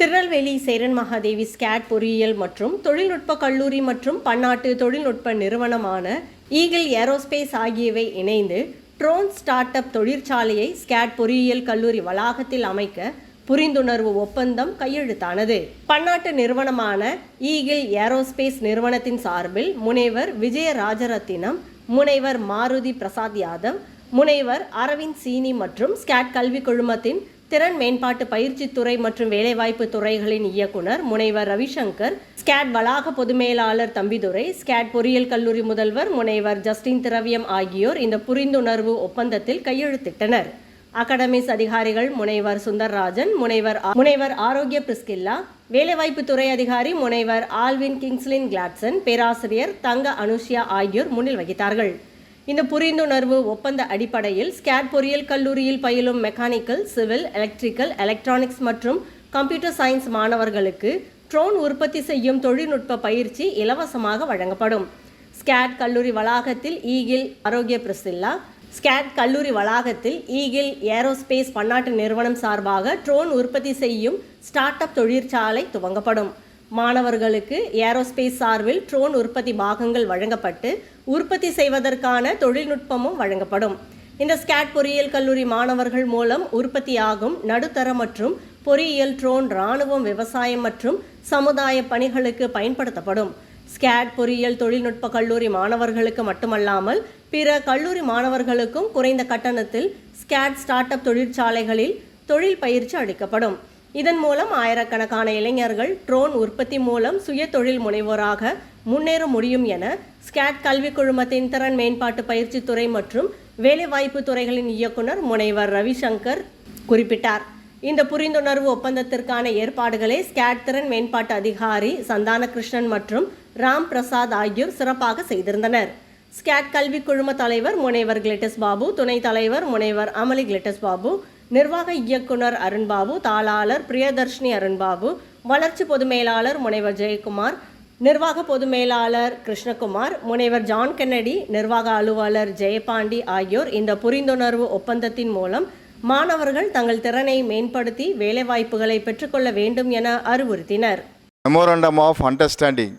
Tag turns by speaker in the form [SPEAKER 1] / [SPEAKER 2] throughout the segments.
[SPEAKER 1] Tirunelveli Cheran Mahadevi skate பொறியியல் மற்றும் தொழில்நுட்ப கல்லூரி மற்றும் பன்னாட்டு தொழில்நுட்ப நிறுவனமான ஈகிள் ஏரோஸ்பேஸ் ஆகியவை இணைந்து ட்ரோன் ஸ்டார்ட் அப் தொழிற்சாலையை ஸ்கேட் பொறியியல் கல்லூரி வளாகத்தில் அமைக்க புரிந்துணர்வு ஒப்பந்தம் கையெழுத்தானது. பன்னாட்டு நிறுவனமான ஈகிள் ஏரோஸ்பேஸ் நிறுவனத்தின் சார்பில் முனைவர் விஜய ராஜரத்தினம் முனைவர் மாருதி பிரசாத் யாதவ் முனைவர் அரவிந்த் சீனி மற்றும் ஸ்கேட் கல்வி குழுமத்தின் திறன் மேம்பாட்டு பயிற்சித் துறை மற்றும் வேலைவாய்ப்பு துறைகளின் இயக்குனர் முனைவர் ரவிசங்கர் ஸ்கேட் வளாக பொதுமேலாளர் தம்பிதுரை ஸ்கேட் பொறியியல் கல்லூரி முதல்வர் முனைவர் ஜஸ்டின் திரவியம் ஆகியோர் இந்த புரிந்துணர்வு ஒப்பந்தத்தில் கையெழுத்திட்டனர். அகாடமிஸ் அதிகாரிகள் முனைவர் சுந்தர்ராஜன் முனைவர் முனைவர் ஆரோக்கிய பிரிஸ்கில்லா வேலைவாய்ப்பு துறை அதிகாரி முனைவர் ஆல்வின் கிங்ஸ்லின் கிளாட்சன் பேராசிரியர் தங்க அனுஷியா ஆகியோர் முன்னில் வகித்தார்கள். இந்த புரிந்துணர்வு ஒப்பந்த அடிப்படையில் ஸ்கேட் பொறியியல் கல்லூரியில் பயிலும் மெக்கானிக்கல் சிவில் எலக்ட்ரிக்கல் எலக்ட்ரானிக்ஸ் மற்றும் கம்ப்யூட்டர் சயின்ஸ் மாணவர்களுக்கு ட்ரோன் உற்பத்தி செய்யும் தொழில்நுட்ப பயிற்சி இலவசமாக வழங்கப்படும். ஸ்கேட் கல்லூரி வளாகத்தில் ஈகில் ஆரோக்கிய பிரசில்லா ஸ்கேட் கல்லூரி வளாகத்தில் ஈகில் ஏரோஸ்பேஸ் பன்னாட்டு நிறுவனம் சார்பாக ட்ரோன் உற்பத்தி செய்யும் ஸ்டார்ட் அப் தொழிற்சாலை துவங்கப்படும். மாணவர்களுக்கு ஏரோஸ்பேஸ் சார்பில் ட்ரோன் உற்பத்தி பாகங்கள் வழங்கப்பட்டு உற்பத்தி செய்வதற்கான தொழில்நுட்பமும் வழங்கப்படும். இந்த ஸ்கேட் பொறியியல் கல்லூரி மாணவர்கள் மூலம் உற்பத்தியாகும் நடுத்தர மற்றும் பொறியியல் ட்ரோன் இராணுவம் விவசாயம் மற்றும் சமுதாய பணிகளுக்கு பயன்படுத்தப்படும். ஸ்கேட் பொறியியல் தொழில்நுட்ப கல்லூரி மாணவர்களுக்கு மட்டுமல்லாமல் பிற கல்லூரி மாணவர்களுக்கும் குறைந்த கட்டணத்தில் ஸ்கேட் ஸ்டார்ட் அப் தொழிற்சாலைகளில் தொழில் பயிற்சி அளிக்கப்படும். இதன் மூலம் ஆயிரக்கணக்கான இளைஞர்கள் ட்ரோன் உற்பத்தி மூலம் சுய தொழில் முனைவோராக முன்னேற முடியும் என ஸ்கேட் கல்விக் குழுமத்தின் திறன் மேம்பாட்டு பயிற்சித்துறை மற்றும் வேலைவாய்ப்பு துறைகளின் இயக்குனர் முனைவர் ரவிசங்கர் குறிப்பிட்டார். இந்த புரிந்துணர்வு ஒப்பந்தத்திற்கான ஏற்பாடுகளை ஸ்கேட் திறன் மேம்பாட்டு அதிகாரி சந்தானகிருஷ்ணன் மற்றும் ராம் பிரசாத் ஆகியோர் சிறப்பாக செய்திருந்தனர். ஸ்கேட் கல்விக் குழும தலைவர் முனைவர் கிளிட்டஸ் பாபு துணைத் தலைவர் முனைவர் அமளி கிளிட்டஸ் பாபு நிர்வாக இயக்குனர் அருண்பாபு தாளாளர் பிரியதர்ஷினி அருண்பாபு வளர்ச்சி பொது மேலாளர் முனைவர் ஜெயக்குமார் நிர்வாக பொது மேலாளர் கிருஷ்ணகுமார் முனைவர் ஜான் கென்னடி நிர்வாக அலுவலர் ஜெயபாண்டி ஆகியோர் இந்த புரிந்துணர்வு ஒப்பந்தத்தின் மூலம் மாணவர்கள் தங்கள் திறனை மேம்படுத்தி வேலைவாய்ப்புகளை பெற்றுக்கொள்ள வேண்டும் என அறிவுறுத்தினர்.
[SPEAKER 2] மெமோரண்டம் ஆஃப் அண்டர்ஸ்டாண்டிங்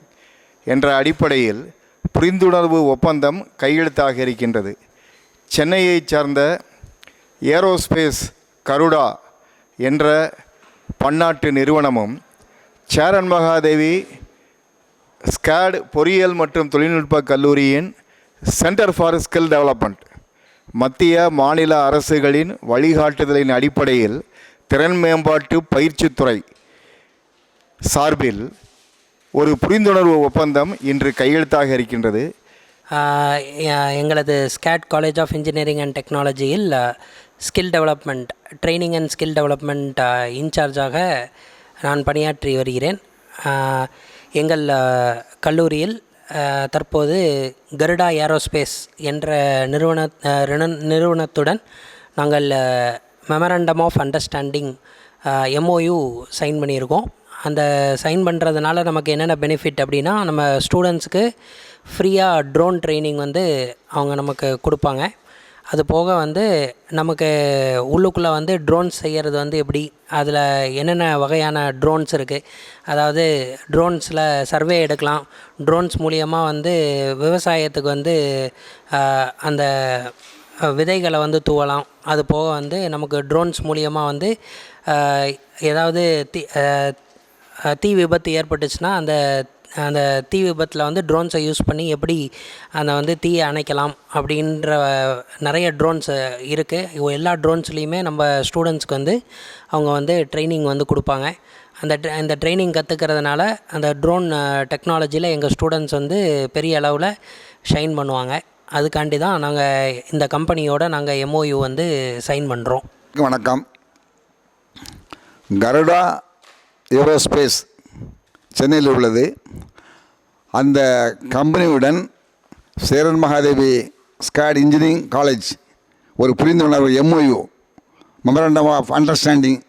[SPEAKER 2] என்ற அடிப்படையில் புரிந்துணர்வு ஒப்பந்தம் கையெழுத்தாக இருக்கின்றது. சென்னையைச் சார்ந்த ஏரோஸ்பேஸ் கருடா என்ற பன்னாட்டு நிறுவனமும் சேரன் மகாதேவி ஸ்கேட் பொறியியல் மற்றும் தொழில்நுட்ப கல்லூரியின் சென்டர் ஃபார் ஸ்கில் டெவலப்மெண்ட் மத்திய மாநில அரசுகளின் வழிகாட்டுதலின் அடிப்படையில் திறன் மேம்பாட்டு பயிற்சித்துறை சார்பில் ஒரு புரிந்துணர்வு ஒப்பந்தம் இன்று கையெழுத்தாக இருக்கின்றது.
[SPEAKER 3] எங்களது SCAD college of engineering and டெக்னாலஜியில் skill development training and skill development இன்சார்ஜாக நான் பணியாற்றி வருகிறேன். எங்கள் கல்லூரியில் தற்போது கருடா ஏரோஸ்பேஸ் என்ற நிறுவன நிறுவனத்துடன் நாங்கள் memorandum of understanding MOU sign பண்ணியிருக்கோம். அந்த சைன் பண்ணுறதுனால நமக்கு என்னென்ன பெனிஃபிட் அப்படின்னா நம்ம ஸ்டூடெண்ட்ஸுக்கு ஃப்ரீயாக ட்ரோன் ட்ரைனிங் வந்து அவங்க நமக்கு கொடுப்பாங்க. அது போக வந்து நமக்கு உள்ளுக்குள்ளே வந்து ட்ரோன்ஸ் செய்கிறது வந்து எப்படி? அதில் என்னென்ன வகையான ட்ரோன்ஸ் இருக்குது அதாவது ட்ரோன்ஸில் சர்வே எடுக்கலாம். ட்ரோன்ஸ் மூலியமாக வந்து விவசாயத்துக்கு வந்து அந்த விதைகளை வந்து தூவலாம். அது போக வந்து நமக்கு ட்ரோன்ஸ் மூலியமாக வந்து ஏதாவது தீ தீ விபத்து ஏற்பட்டுச்சுன்னா அந்த அந்த தீ விபத்தில் வந்து ட்ரோன்ஸை யூஸ் பண்ணி எப்படி அந்த வந்து தீயை அணைக்கலாம் அப்படின்ற நிறைய ட்ரோன்ஸ் இருக்குது எல்லா ட்ரோன்ஸ்லேயுமே நம்ம ஸ்டூடெண்ட்ஸ்க்கு வந்து அவங்க வந்து ட்ரைனிங் வந்து கொடுப்பாங்க. அந்த இந்த அந்த ட்ரைனிங் கற்றுக்கிறதுனால அந்த ட்ரோன் டெக்னாலஜியில் எங்கள் ஸ்டூடெண்ட்ஸ் வந்து பெரிய அளவில் ஷைன் பண்ணுவாங்க. அதுக்காண்டி தான் நாங்கள் இந்த கம்பெனியோட நாங்கள் எம்ஓயு வந்து சைன் பண்ணுறோம்
[SPEAKER 4] வணக்கம். கருடா ஏரோஸ்பேஸ் சென்னையில் உள்ளது. அந்த கம்பெனியுடன் Cheran Mahadevi Scott engineering college ஒரு புரிந்துணர்வு எம்ஓயு மெமரண்டம் ஆஃப் அண்டர்ஸ்டாண்டிங்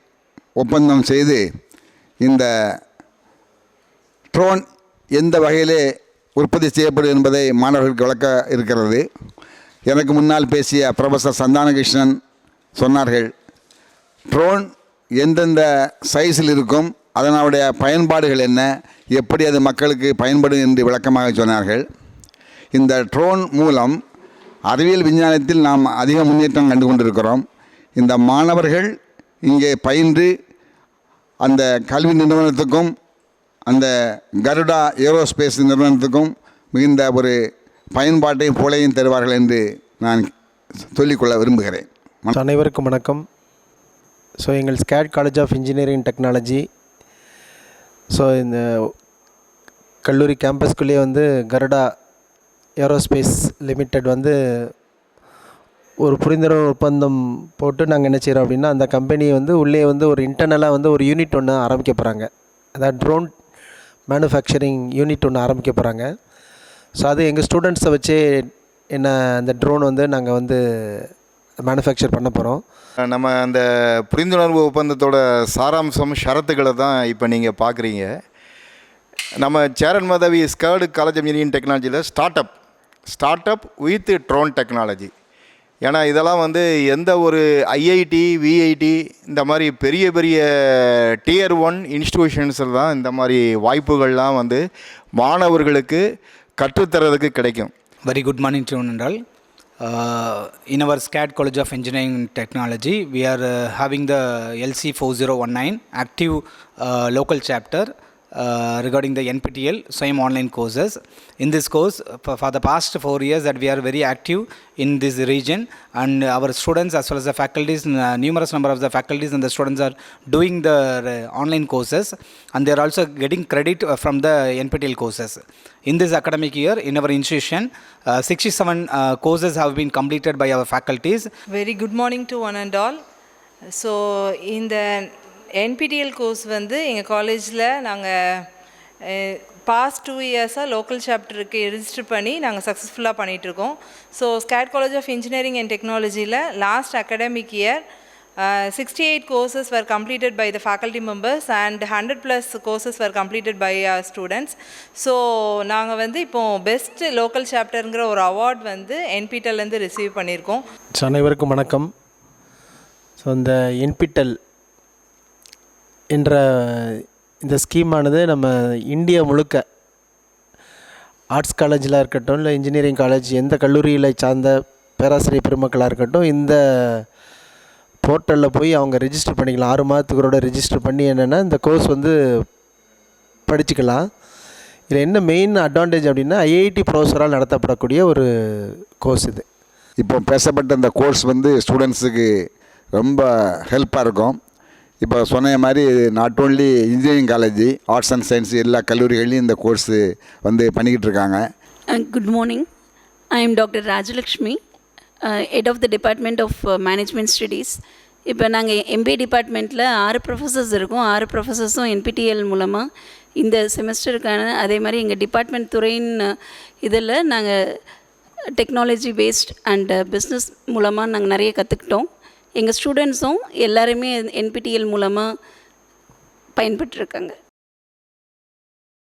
[SPEAKER 4] ஒப்பந்தம் செய்து இந்த ட்ரோன் எந்த வகையிலே உற்பத்தி செய்யப்படும் என்பதை மாணவர்களுக்கு விளக்க இருக்கிறது. எனக்கு முன்னால் பேசிய ப்ரொஃபஸர் சந்தானகிருஷ்ணன் சொன்னார்கள் ட்ரோன் எந்தெந்த சைஸில் இருக்கும் அதனுடைய பயன்பாடுகள் என்ன? எப்படி அது மக்களுக்கு பயன்படும் என்று விளக்கமாக சொன்னார்கள். இந்த ட்ரோன் மூலம் அறிவியல் விஞ்ஞானத்தில் நாம் அதிக முன்னேற்றம் கண்டு கொண்டிருக்கிறோம். இந்த மாணவர்கள் இங்கே பயின்று அந்த கல்வி நிறுவனத்துக்கும் அந்த கருடா ஏரோஸ்பேஸ் நிறுவனத்துக்கும் மிகுந்த ஒரு பயன்பாட்டையும் புலையும் தருவார்கள் என்று நான் சொல்லிக்கொள்ள விரும்புகிறேன்.
[SPEAKER 5] அனைவருக்கும் வணக்கம். ஸோ எங்கள் SCAD college of engineering technology so இந்த கல்லூரி கேம்பஸ்குள்ளேயே வந்து கருடா ஏரோஸ்பேஸ் லிமிட்டெட் வந்து ஒரு புரிந்துணர்வு ஒப்பந்தம் போட்டு நாங்கள் என்ன செய்கிறோம் அப்படின்னா அந்த கம்பெனி வந்து உள்ளே வந்து ஒரு இன்டர்னலாக வந்து ஒரு யூனிட் ஒன்று ஆரம்பிக்க போகிறாங்க அதாவது ட்ரோன் மேனுஃபேக்சரிங் யூனிட் ஒன்று ஆரம்பிக்க போகிறாங்க ஸோ அது எங்கள் ஸ்டூடெண்ட்ஸை வச்சே என்ன அந்த ட்ரோன் வந்து நாங்கள் வந்து மேனுஃபேக்சர் பண்ண போகிறோம்
[SPEAKER 2] நம்ம அந்த புரிந்துணர்வு ஒப்பந்தத்தோட சாராம்சம் ஷரத்துக்களை தான் இப்போ நீங்கள் பார்க்குறீங்க நம்ம சேரன் மதவி ஸ்கர்டு காலேஜ் இன்ஜினியரிங் டெக்னாலஜியில் start up start up with drone technology ஏன்னா இதெல்லாம் வந்து எந்த ஒரு ஐஐடி விஐடி இந்த மாதிரி பெரிய பெரிய டியர் ஒன் இன்ஸ்டிடியூஷன்ஸில் தான் இந்த மாதிரி வாய்ப்புகள்லாம் வந்து மாணவர்களுக்கு கற்றுத்தரதுக்கு கிடைக்கும்.
[SPEAKER 6] Very good morning to you all. Uh, in our SCAD College of Engineering and Technology, we are uh, having the LC 4019 active uh, local chapter. uh, uh, regarding the NPTEL same online courses. In this course, uh, for the past four years that we are very active in this region and our students as well as the faculties, uh, numerous number of the faculties and the students are doing the online courses and they are also getting credit from the NPTEL courses. In this academic year, in our institution, 67 courses have been completed by our faculties.
[SPEAKER 7] Very good morning to one and all. So in the NPTEL course வந்து எங்கள் காலேஜில் நாங்கள் past two இயர்ஸாக local சாப்டருக்கு register பண்ணி நாங்கள் சக்ஸஸ்ஃபுல்லாக பண்ணிகிட்ருக்கோம் so SCAD college of engineering and டெக்னாலஜியில் last academic year sixty eight courses were completed by the faculty members and hundred plus courses were completed by our students so நாங்கள் வந்து இப்போது பெஸ்ட் லோக்கல் சாப்டருங்கிற ஒரு award வந்து என்பிடல்லேருந்து receive பண்ணியிருக்கோம்.
[SPEAKER 5] அனைவருக்கும் வணக்கம். So இந்த என்பிட்டல் என்ற இந்த ஸ்கீமானது நம்ம இந்தியா முழுக்க ஆர்ட்ஸ் காலேஜில் இருக்கட்டும் இல்லை இன்ஜினியரிங் காலேஜ் எந்த கல்லூரியில் சார்ந்த பேராசிரியர் பெருமக்களாக இருக்கட்டும் இந்த போர்ட்டலில் போய் அவங்க ரெஜிஸ்டர் பண்ணிக்கலாம். ஆறு மாதத்துக்குரோட ரிஜிஸ்டர் பண்ணி என்னென்னா இந்த கோர்ஸ் வந்து படிச்சுக்கலாம். இதில் என்ன மெயின் அட்வான்டேஜ் அப்படின்னா ஐஐடி ப்ரொஃபஸரால் நடத்தப்படக்கூடிய ஒரு கோர்ஸ் இது.
[SPEAKER 4] இப்போ பேசப்பட்ட இந்த கோர்ஸ் வந்து ஸ்டூடெண்ட்ஸுக்கு ரொம்ப ஹெல்ப்பாக இருக்கும். இப்போ சொன்ன மாதிரி not only engineering college arts and science எல்லா கல்லூரிகள்லையும் இந்த கோர்ஸு வந்து பண்ணிக்கிட்டு இருக்காங்க.
[SPEAKER 8] Good morning I am doctor Rajalakshmi head of the department of management studies இப்போ நாங்கள் எம்பிஏ டிபார்ட்மெண்ட்டில் ஆறு ப்ரொஃபஸர்ஸ் இருக்கும். ஆறு ப்ரொஃபஸர்ஸும் என்பிடிஎல் மூலமாக இந்த செமஸ்டருக்கான அதே மாதிரி எங்கள் டிபார்ட்மெண்ட் துறையின் இதில் நாங்கள் டெக்னாலஜி பேஸ்ட் அண்ட் பிஸ்னஸ் மூலமாக நாங்கள் நிறைய கற்றுக்கிட்டோம் எங்கள் ஸ்டூடெண்ட்ஸும் எல்லாருமே என்பிடிஎல் மூலமாக பயன்பெற்றிருக்காங்க.